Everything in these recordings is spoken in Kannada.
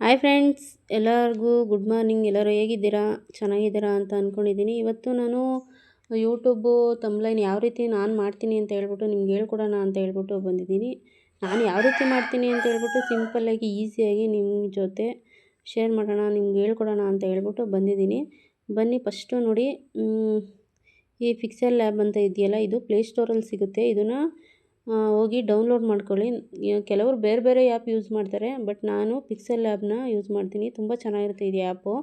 ಹಾಯ್ ಫ್ರೆಂಡ್ಸ್ ಎಲ್ಲರಿಗೂ ಗುಡ್ ಮಾರ್ನಿಂಗ್ ಎಲ್ಲರೂ ಹೇಗಿದ್ದೀರಾ? ಚೆನ್ನಾಗಿದ್ದೀರಾ ಅಂತ ಅಂದ್ಕೊಂಡಿದ್ದೀನಿ ಇವತ್ತು ನಾನು ಯೂಟ್ಯೂಬು ತಮ್ಲೈನ್ ಯಾವ ರೀತಿ ನಾನು ಮಾಡ್ತೀನಿ ಅಂತ ಹೇಳ್ಬಿಟ್ಟು ನಿಮ್ಗೆ ಹೇಳ್ಕೊಡೋಣ ಅಂತ ಹೇಳ್ಬಿಟ್ಟು ಬಂದಿದ್ದೀನಿ. ನಾನು ಯಾವ ರೀತಿ ಮಾಡ್ತೀನಿ ಅಂತ ಹೇಳ್ಬಿಟ್ಟು ಸಿಂಪಲ್ಲಾಗಿ ಈಸಿಯಾಗಿ ನಿಮ್ಮ ಜೊತೆ ಶೇರ್ ಮಾಡೋಣ, ನಿಮ್ಗೆ ಹೇಳ್ಕೊಡೋಣ ಅಂತ ಹೇಳ್ಬಿಟ್ಟು ಬಂದಿದ್ದೀನಿ. ಬನ್ನಿ ಫಸ್ಟು ನೋಡಿ. ಈ ಫಿಕ್ಸೆಲ್ ಲ್ಯಾಬ್ ಅಂತ ಇದೆಯಲ್ಲ, ಇದು ಪ್ಲೇಸ್ಟೋರಲ್ಲಿ ಸಿಗುತ್ತೆ. ಇದನ್ನು ಹೋಗಿ ಡೌನ್ಲೋಡ್ ಮಾಡ್ಕೊಳ್ಳಿ. ಕೆಲವರು ಬೇರೆ ಬೇರೆ ಆ್ಯಪ್ ಯೂಸ್ ಮಾಡ್ತಾರೆ ಬಟ್ ನಾನು ಪಿಕ್ಸೆಲ್ ಲ್ಯಾಬ್ನ ಯೂಸ್ ಮಾಡ್ತೀನಿ. ತುಂಬ ಚೆನ್ನಾಗಿರುತ್ತೆ ಇದು ಆ್ಯಪು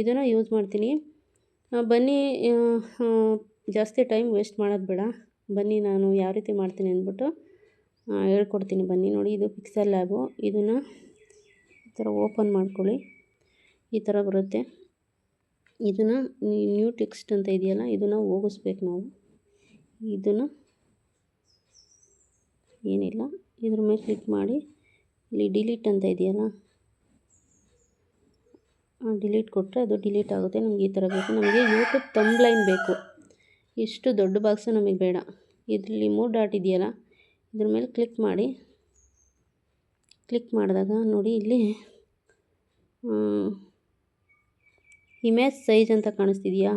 ಇದನ್ನು ಯೂಸ್ ಮಾಡ್ತೀನಿ. ಬನ್ನಿ ಜಾಸ್ತಿ ಟೈಮ್ ವೇಸ್ಟ್ ಮಾಡೋದು ಬೇಡ. ಬನ್ನಿ, ನಾನು ಯಾವ ರೀತಿ ಮಾಡ್ತೀನಿ ಅಂದ್ಬಿಟ್ಟು ಹೇಳ್ಕೊಡ್ತೀನಿ ಬನ್ನಿ ನೋಡಿ. ಇದು ಪಿಕ್ಸೆಲ್ ಲ್ಯಾಬು ಇದನ್ನು ಈ ಥರ ಓಪನ್ ಮಾಡ್ಕೊಳ್ಳಿ. ಈ ಥರ ಬರುತ್ತೆ. ಇದನ್ನು ನ್ಯೂ ಟೆಕ್ಸ್ಟ್ ಅಂತ ಇದೆಯಲ್ಲ, ಇದನ್ನು ಹೋಗಿಸ್ಬೇಕು ನಾವು. ಇದನ್ನು ಏನಿಲ್ಲ. ಇದ್ರ ಮೇಲೆ ಕ್ಲಿಕ್ ಮಾಡಿ. ಇಲ್ಲಿ ಡಿಲೀಟ್ ಅಂತ ಇದೆಯಲ್ಲ? ಡಿಲೀಟ್ ಕೊಟ್ಟರೆ ಅದು ಡಿಲೀಟ್ ಆಗುತ್ತೆ. ನಮಗೆ ಈ ಥರ ಬೇಕು. ನಮಗೆ ಯೂಟ್ಯೂಬ್ ತಂಬ್ಲೈನ್ ಬೇಕು. ಇಷ್ಟು ದೊಡ್ಡ ಬಾಕ್ಸು ನಮಗೆ ಬೇಡ. ಇದರಲ್ಲಿ ಮೂರು ಡಾಟ್ ಇದೆಯಲ್ಲ? ಇದ್ರ ಮೇಲೆ ಕ್ಲಿಕ್ ಮಾಡಿ. ಕ್ಲಿಕ್ ಮಾಡಿದಾಗ ನೋಡಿ ಇಲ್ಲಿ ಇಮೇಜ್ ಸೈಜ್ ಅಂತ ಕಾಣಿಸ್ತಿದೆಯಾ?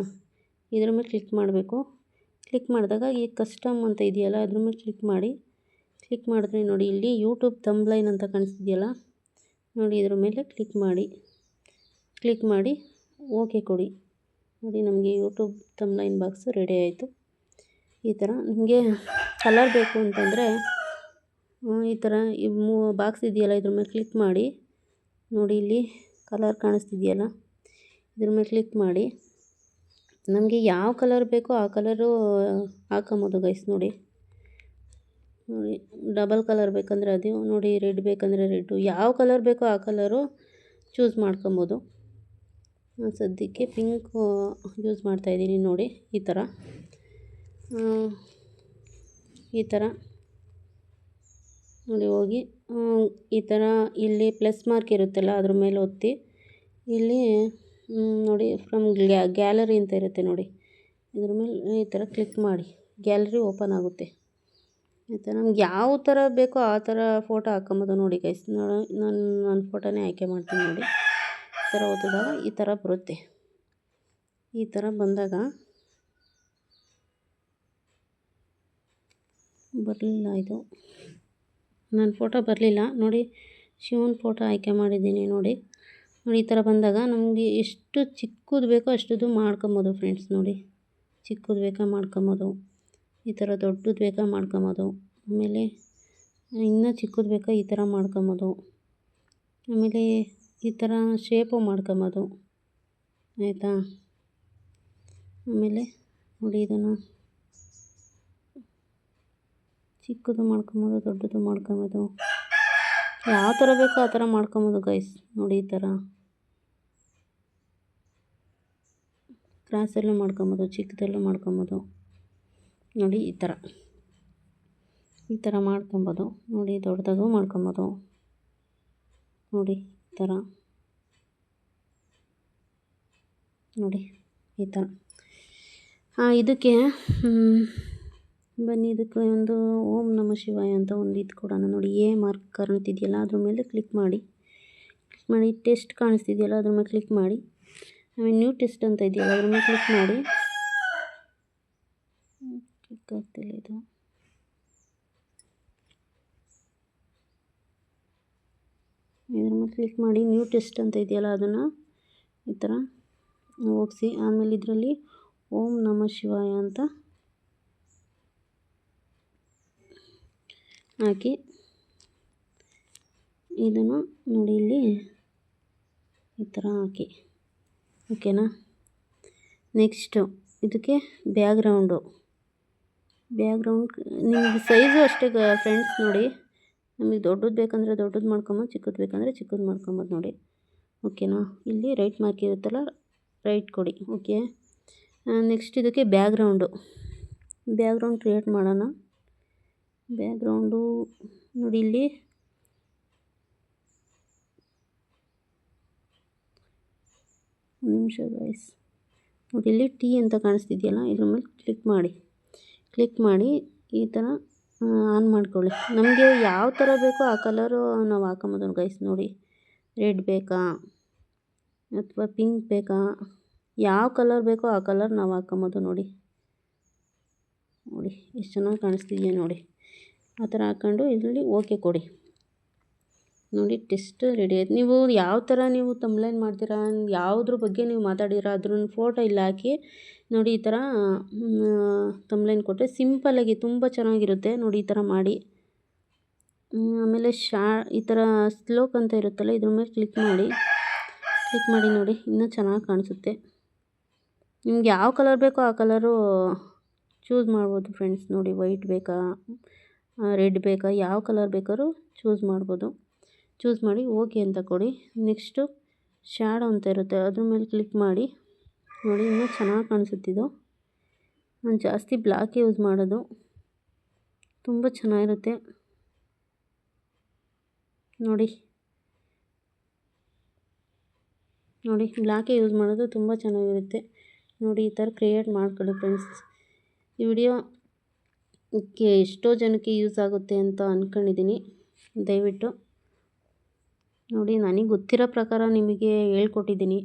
ಇದ್ರ ಮೇಲೆ ಕ್ಲಿಕ್ ಮಾಡಬೇಕು. ಕ್ಲಿಕ್ ಮಾಡಿದಾಗ ಈ ಕಸ್ಟಮ್ ಅಂತ ಇದೆಯಲ್ಲ, ಅದ್ರ ಮೇಲೆ ಕ್ಲಿಕ್ ಮಾಡಿ. ಕ್ಲಿಕ್ ಮಾಡಿದ್ರೆ ನೋಡಿ, ಇಲ್ಲಿ ಯೂಟ್ಯೂಬ್ ತಂಬ್ಲೈನ್ ಅಂತ ಕಾಣಿಸ್ತಿದೆಯಲ್ಲ? ನೋಡಿ, ಇದ್ರ ಮೇಲೆ ಕ್ಲಿಕ್ ಮಾಡಿ. ಕ್ಲಿಕ್ ಮಾಡಿ ಓಕೆ ಕೊಡಿ. ನೋಡಿ, ನಮಗೆ ಯೂಟ್ಯೂಬ್ ತಂಬ್ಲೈನ್ ಬಾಕ್ಸು ರೆಡಿ ಆಯಿತು. ಈ ಥರ ನಿಮಗೆ ಕಲರ್ ಬೇಕು ಅಂತಂದರೆ ಈ ಥರ ಈ ಮೂ ಬಾಕ್ಸ್ ಇದೆಯಲ್ಲ, ಇದ್ರ ಮೇಲೆ ಕ್ಲಿಕ್ ಮಾಡಿ. ನೋಡಿ, ಇಲ್ಲಿ ಕಲರ್ ಕಾಣಿಸ್ತಿದೆಯಲ್ಲ? ಇದ್ರ ಮೇಲೆ ಕ್ಲಿಕ್ ಮಾಡಿ. ನಮಗೆ ಯಾವ ಕಲರ್ ಬೇಕೋ ಆ ಕಲರು ಹಾಕೊಂಬೋದು ಗೈಸ್ ನೋಡಿ. ನೋಡಿ, ಡಬಲ್ ಕಲರ್ ಬೇಕಂದರೆ ಅದು, ನೋಡಿ ರೆಡ್ ಬೇಕಂದರೆ ರೆಡ್ಡು ಯಾವ ಕಲರ್ ಬೇಕೋ ಆ ಕಲರು ಚೂಸ್ ಮಾಡ್ಕೊಬೋದು. ಸದ್ಯಕ್ಕೆ ಪಿಂಕ್ ಯೂಸ್ ಮಾಡ್ತಾಯಿದ್ದೀನಿ ನೋಡಿ, ಈ ಥರ ಈ ಥರ ನೋಡಿ, ಹೋಗಿ ಈ ಥರ ಇಲ್ಲಿ ಪ್ಲಸ್ ಮಾರ್ಕ್ ಇರುತ್ತಲ್ಲ, ಅದ್ರ ಮೇಲೆ ಒತ್ತಿ. ಇಲ್ಲಿ ನೋಡಿ ಫ್ರಮ್ ಗ್ಯಾಲರಿ ಅಂತ ಇರುತ್ತೆ ನೋಡಿ. ಇದ್ರ ಮೇಲೆ ಈ ಥರ ಕ್ಲಿಕ್ ಮಾಡಿ. ಗ್ಯಾಲರಿ ಓಪನ್ ಆಗುತ್ತೆ. ಆಯಿತಾ? ನಮ್ಗೆ ಯಾವ ಥರ ಬೇಕೋ ಆ ಥರ ಫೋಟೋ ಹಾಕೊಂಬೋದು ನೋಡಿ ಗೈಸ್ ನಾನು ನಾನು ನನ್ನ ಫೋಟೋನೇ ಆಯ್ಕೆ ಮಾಡ್ತೀನಿ ನೋಡಿ. ಈ ಥರ ಓದಿದಾಗ ಈ ಥರ ಬರುತ್ತೆ. ಈ ಥರ ಬಂದಾಗ ಬರಲಿಲ್ಲ ಇದು. ನನ್ನ ಫೋಟೋ ಬರಲಿಲ್ಲ. ನೋಡಿ, ಶಿವನ ಫೋಟೋ ಆಯ್ಕೆ ಮಾಡಿದ್ದೀನಿ ನೋಡಿ. ನೋಡಿ, ಈ ಥರ ಬಂದಾಗ ನಮಗೆ ಎಷ್ಟು ಚಿಕ್ಕದು ಬೇಕೋ ಅಷ್ಟದು ಮಾಡ್ಕೊಬೋದು ಫ್ರೆಂಡ್ಸ್ ನೋಡಿ. ಚಿಕ್ಕದು ಬೇಕಾ ಮಾಡ್ಕೊಬೋದು. ಈ ಥರ ದೊಡ್ಡದು ಬೇಕಾ ಮಾಡ್ಕೊಬೋದು. ಆಮೇಲೆ ಇನ್ನೂ ಚಿಕ್ಕದು ಬೇಕಾ ಈ ಥರ ಮಾಡ್ಕೊಬೋದು. ಆಮೇಲೆ ಈ ಥರ ಶೇಪು ಮಾಡ್ಕೊಬೋದು. ಆಯಿತಾ? ಆಮೇಲೆ ನೋಡಿ ಇದನ್ನು. ಚಿಕ್ಕದು ಮಾಡ್ಕೊಬೋದು, ದೊಡ್ಡದು ಮಾಡ್ಕೊಬೋದು. ಯಾವ ಥರ ಬೇಕೋ ಆ ಥರ ಮಾಡ್ಕೊಬೋದು ಗೈಸ್ ನೋಡಿ ಈ ಥರ. ಕ್ರಾಸಲ್ಲೂ ಮಾಡ್ಕೊಬೋದು, ಚಿಕ್ಕದಲ್ಲೂ ಮಾಡ್ಕೊಬೋದು. ನೋಡಿ ಈ ಥರ. ಈ ಥರ ಮಾಡ್ಕೊಬೋದು. ನೋಡಿ ದೊಡ್ಡದಾಗೂ ಮಾಡ್ಕೊಬೋದು. ನೋಡಿ ಈ ಥರ. ನೋಡಿ ಈ ಥರ. ಹಾಂ ಇದಕ್ಕೆ ಬನ್ನಿ ಇದಕ್ಕೆ ಒಂದು ಓಂ ನಮ ಶಿವಾಯ ಅಂತ ಒಂದು ಇದು ಕೂಡ ನೋಡಿ ಎ ಮಾರ್ಕ್ ಕಾಣ್ತಿದೆಯಲ್ಲ ಅದ್ರ ಮೇಲೆ ಕ್ಲಿಕ್ ಮಾಡಿ. ಕ್ಲಿಕ್ ಮಾಡಿ ಟೆಸ್ಟ್ ಕಾಣಿಸ್ತಿದೆಯಲ್ಲ ಅದ್ರ ಮೇಲೆ ಕ್ಲಿಕ್ ಮಾಡಿ. ಆಮೇಲೆ ನ್ಯೂ ಟೆಸ್ಟ್ ಅಂತ ಇದೆಯಲ್ಲ ಅದ್ರ ಮೇಲೆ ಕ್ಲಿಕ್ ಮಾಡಿ. ಕ್ಲಿಕ್ ಆಗ್ತಿಲ್ಲ ಇದು. ಇದ್ರ ಮೇಲೆ ಕ್ಲಿಕ್ ಮಾಡಿ ನ್ಯೂ ಟೆಸ್ಟ್ ಅಂತ ಇದೆಯಲ್ಲ ಅದನ್ನು ಈ ಥರ ಹೋಗಿಸಿ. ಆಮೇಲೆ ಇದರಲ್ಲಿ ಓಂ ನಮ ಶಿವಾಯ ಅಂತ ಹಾಕಿ. ಇದನ್ನು ನೋಡಿ ಇಲ್ಲಿ ಈ ಥರ ಹಾಕಿ. ಓಕೆನಾ ನೆಕ್ಸ್ಟು ಇದಕ್ಕೆ ಬ್ಯಾಗ್ರೌಂಡು ಬ್ಯಾಗ್ರೌಂಡ್ ನಿಮಗೆ ಸೈಜು ಅಷ್ಟೇ ಫ್ರೆಂಡ್ಸ್ ನೋಡಿ. ನಮಗೆ ದೊಡ್ಡದು ಬೇಕಂದರೆ ದೊಡ್ಡದು ಮಾಡ್ಕೊಬೋದು, ಚಿಕ್ಕದು ಬೇಕಂದರೆ ಚಿಕ್ಕದು ಮಾಡ್ಕೊಬೋದು ನೋಡಿ. ಓಕೆನಾ ಇಲ್ಲಿ ರೈಟ್ ಮಾರ್ಕ್ ಇರುತ್ತಲ್ಲ ರೈಟ್ ಕೊಡಿ. ಓಕೆ ನೆಕ್ಸ್ಟ್ ಇದಕ್ಕೆ ಬ್ಯಾಗ್ರೌಂಡು ಬ್ಯಾಗ್ರೌಂಡ್ ಕ್ರಿಯೇಟ್ ಮಾಡೋಣ. ಬ್ಯಾಗ್ರೌಂಡು ನೋಡಿ ಇಲ್ಲಿ. ನಿಮಿಷ ಗೈಸ್ ನೋಡಿ ಇಲ್ಲಿ ಟೀ ಅಂತ ಕಾಣಿಸ್ತಿದೆಯಲ್ಲ, ಇದ್ರ ಮೇಲೆ ಕ್ಲಿಕ್ ಮಾಡಿ. ಕ್ಲಿಕ್ ಮಾಡಿ ಈ ಥರ ಆನ್ ಮಾಡ್ಕೊಳ್ಳಿ. ನಮಗೆ ಯಾವ ಥರ ಬೇಕೋ ಆ ಕಲರು ನಾವು ಹಾಕೊಂಬೋದು ಗೈಸ್ ನೋಡಿ. ರೆಡ್ ಬೇಕಾ? ಅಥವಾ ಪಿಂಕ್ ಬೇಕಾ? ಯಾವ ಕಲರ್ ಬೇಕೋ ಆ ಕಲರ್ ನಾವು ಹಾಕೊಂಬೋದು ನೋಡಿ. ನೋಡಿ, ಎಷ್ಟು ಚೆನ್ನಾಗಿ ಕಾಣಿಸ್ತಿದೆಯಾ ನೋಡಿ. ಆ ಥರ ಹಾಕ್ಕೊಂಡು ಇಲ್ಲಿ ಓಕೆ ಕೊಡಿ. ನೋಡಿ ಟೆಸ್ಟ್ ರೆಡಿ ಆಯ್ತು. ನೀವು ಯಾವ ಥರ ನೀವು ತಮ್ಲೈನ್ ಮಾಡ್ತೀರಾ, ಯಾವುದ್ರ ಬಗ್ಗೆ ನೀವು ಮಾತಾಡಿರ ಅದ್ರ ಫೋಟೋ ಇಲ್ಲಿ ಹಾಕಿ ನೋಡಿ ಈ ಥರ ತಮ್ಲೈನ್ ಕೊಟ್ಟರೆ ಸಿಂಪಲ್ಲಾಗಿ ತುಂಬ ಚೆನ್ನಾಗಿರುತ್ತೆ. ನೋಡಿ ಈ ಥರ ಮಾಡಿ. ಆಮೇಲೆ ಶಾ, ಈ ಥರ ಸ್ಲೋಕ್ ಅಂತ ಇರುತ್ತಲ್ಲ, ಇದ್ರ ಮೇಲೆ ಕ್ಲಿಕ್ ಮಾಡಿ. ಕ್ಲಿಕ್ ಮಾಡಿ ನೋಡಿ, ಇನ್ನೂ ಚೆನ್ನಾಗಿ ಕಾಣಿಸುತ್ತೆ. ನಿಮ್ಗೆ ಯಾವ ಕಲರ್ ಬೇಕೋ ಆ ಕಲರು ಚೂಸ್ ಮಾಡ್ಬೋದು ಫ್ರೆಂಡ್ಸ್ ನೋಡಿ ವೈಟ್ ಬೇಕಾ ರೆಡ್ ಬೇಕಾ, ಯಾವ ಕಲರ್ ಬೇಕಾದ್ರೂ ಚೂಸ್ ಮಾಡ್ಬೋದು. ಚೂಸ್ ಮಾಡಿ ಓಕೆ ಅಂತ ಕೊಡಿ. ನೆಕ್ಸ್ಟು ಶ್ಯಾಡೋ ಅಂತ ಇರುತ್ತೆ, ಅದ್ರ ಮೇಲೆ ಕ್ಲಿಕ್ ಮಾಡಿ. ನೋಡಿ, ಇನ್ನೂ ಚೆನ್ನಾಗಿ ಕಾಣಿಸುತ್ತಿದ್ದು. ನಾನು ಜಾಸ್ತಿ ಬ್ಲ್ಯಾಕ್ ಯೂಸ್ ಮಾಡೋದು. ತುಂಬ ಚೆನ್ನಾಗಿರುತ್ತೆ. ನೋಡಿ. ನೋಡಿ ಬ್ಲ್ಯಾಕೇ ಯೂಸ್ ಮಾಡೋದು ತುಂಬ ಚೆನ್ನಾಗಿರುತ್ತೆ. ನೋಡಿ, ಈ ಥರ ಕ್ರಿಯೇಟ್ ಮಾಡ್ಕೊಳ್ಳಿ ಫ್ರೆಂಡ್ಸ್ ಈ ವಿಡಿಯೋ ಎಷ್ಟೋ ಜನಕ್ಕೆ ಯೂಸ್ ಆಗುತ್ತೆ ಅಂತ ಅಂದ್ಕೊಂಡಿದ್ದೀನಿ ದಯವಿಟ್ಟು. ನೋಡಿ, ನನಗೆ ಗೊತ್ತಿರೋ ಪ್ರಕಾರ ನಿಮಗೆ ಹೇಳ್ಕೊಟ್ಟಿದ್ದೀನಿ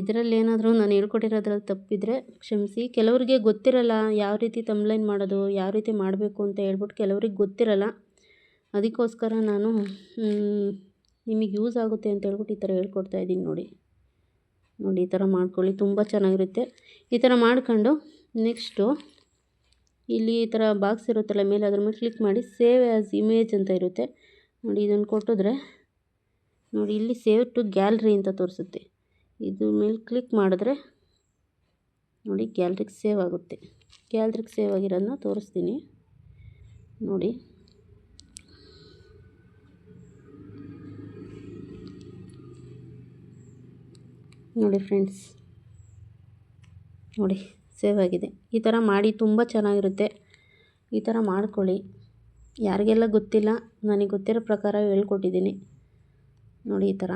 ಇದರಲ್ಲಿ ಏನಾದರೂ ನಾನು ಹೇಳ್ಕೊಟ್ಟಿರೋದ್ರಲ್ಲಿ ತಪ್ಪಿದ್ದರೆ ಕ್ಷಮಿಸಿ. ಕೆಲವರಿಗೆ ಗೊತ್ತಿರಲ್ಲ ಯಾವ ರೀತಿ ತಮ್ಲೈನ್ ಮಾಡೋದು, ಯಾವ ರೀತಿ ಮಾಡಬೇಕು ಅಂತ ಹೇಳ್ಬಿಟ್ಟು ಕೆಲವ್ರಿಗೆ ಗೊತ್ತಿರಲ್ಲ. ಅದಕ್ಕೋಸ್ಕರ ನಾನು ನಿಮಗೆ ಯೂಸ್ ಆಗುತ್ತೆ ಅಂತ ಹೇಳ್ಬಿಟ್ಟು ಈ ಥರ ಹೇಳ್ಕೊಡ್ತಾ ಇದ್ದೀನಿ ನೋಡಿ. ನೋಡಿ, ಈ ಥರ ಮಾಡ್ಕೊಳ್ಳಿ. ತುಂಬ ಚೆನ್ನಾಗಿರುತ್ತೆ. ಈ ಥರ ಮಾಡ್ಕೊಂಡು ನೆಕ್ಸ್ಟು ಇಲ್ಲಿ ಈ ಥರ ಬಾಕ್ಸ್ ಇರುತ್ತಲ್ಲ ಮೇಲೆ ಅದ್ರ ಮೇಲೆ ಕ್ಲಿಕ್ ಮಾಡಿ ಸೇವ್ ಆ್ಯಸ್ ಇಮೇಜ್ ಅಂತ ಇರುತ್ತೆ. ನೋಡಿ ಇದನ್ನು ಕೊಟ್ಟಿದ್ರೆ ನೋಡಿ, ಇಲ್ಲಿ ಸೇವ್ ಟು ಗ್ಯಾಲ್ರಿ ಅಂತ ತೋರಿಸುತ್ತೆ. ಇದ್ರ ಮೇಲೆ ಕ್ಲಿಕ್ ಮಾಡಿದ್ರೆ ನೋಡಿ ಗ್ಯಾಲ್ರಿಗೆ ಸೇವ್ ಆಗುತ್ತೆ. ಗ್ಯಾಲ್ರಿಗೆ ಸೇವ್ ಆಗಿರೋದನ್ನ ತೋರಿಸ್ತೀನಿ. ನೋಡಿ. ನೋಡಿ ಫ್ರೆಂಡ್ಸ್ ನೋಡಿ ಸೇವ್ ಆಗಿದೆ. ಈ ಥರ ಮಾಡಿ ತುಂಬ ಚೆನ್ನಾಗಿರುತ್ತೆ. ಈ ಥರ ಮಾಡ್ಕೊಳ್ಳಿ. ಯಾರಿಗೆಲ್ಲ ಗೊತ್ತಿಲ್ಲ, ನನಗೆ ಗೊತ್ತಿರೋ ಪ್ರಕಾರ ಹೇಳ್ಕೊಟ್ಟಿದ್ದೀನಿ. ನೋಡಿ ಈ ಥರ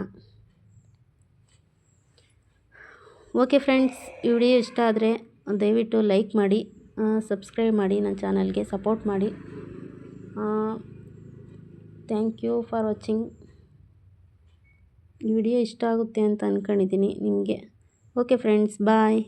ಓಕೆ ಫ್ರೆಂಡ್ಸ್, ಈ ವಿಡಿಯೋ ಇಷ್ಟ ಆದರೆ ದಯವಿಟ್ಟು ಲೈಕ್ ಮಾಡಿ ಸಬ್ಸ್ಕ್ರೈಬ್ ಮಾಡಿ, ನನ್ನ ಚಾನಲ್ಗೆ ಸಪೋರ್ಟ್ ಮಾಡಿ. Thank you for watching. ಈ ವಿಡಿಯೋ ಇಷ್ಟ ಆಗುತ್ತೆ ಅಂತ ಅಂದ್ಕೊಂಡಿದ್ದೀನಿ ನಿಮಗೆ. Okay friends, bye.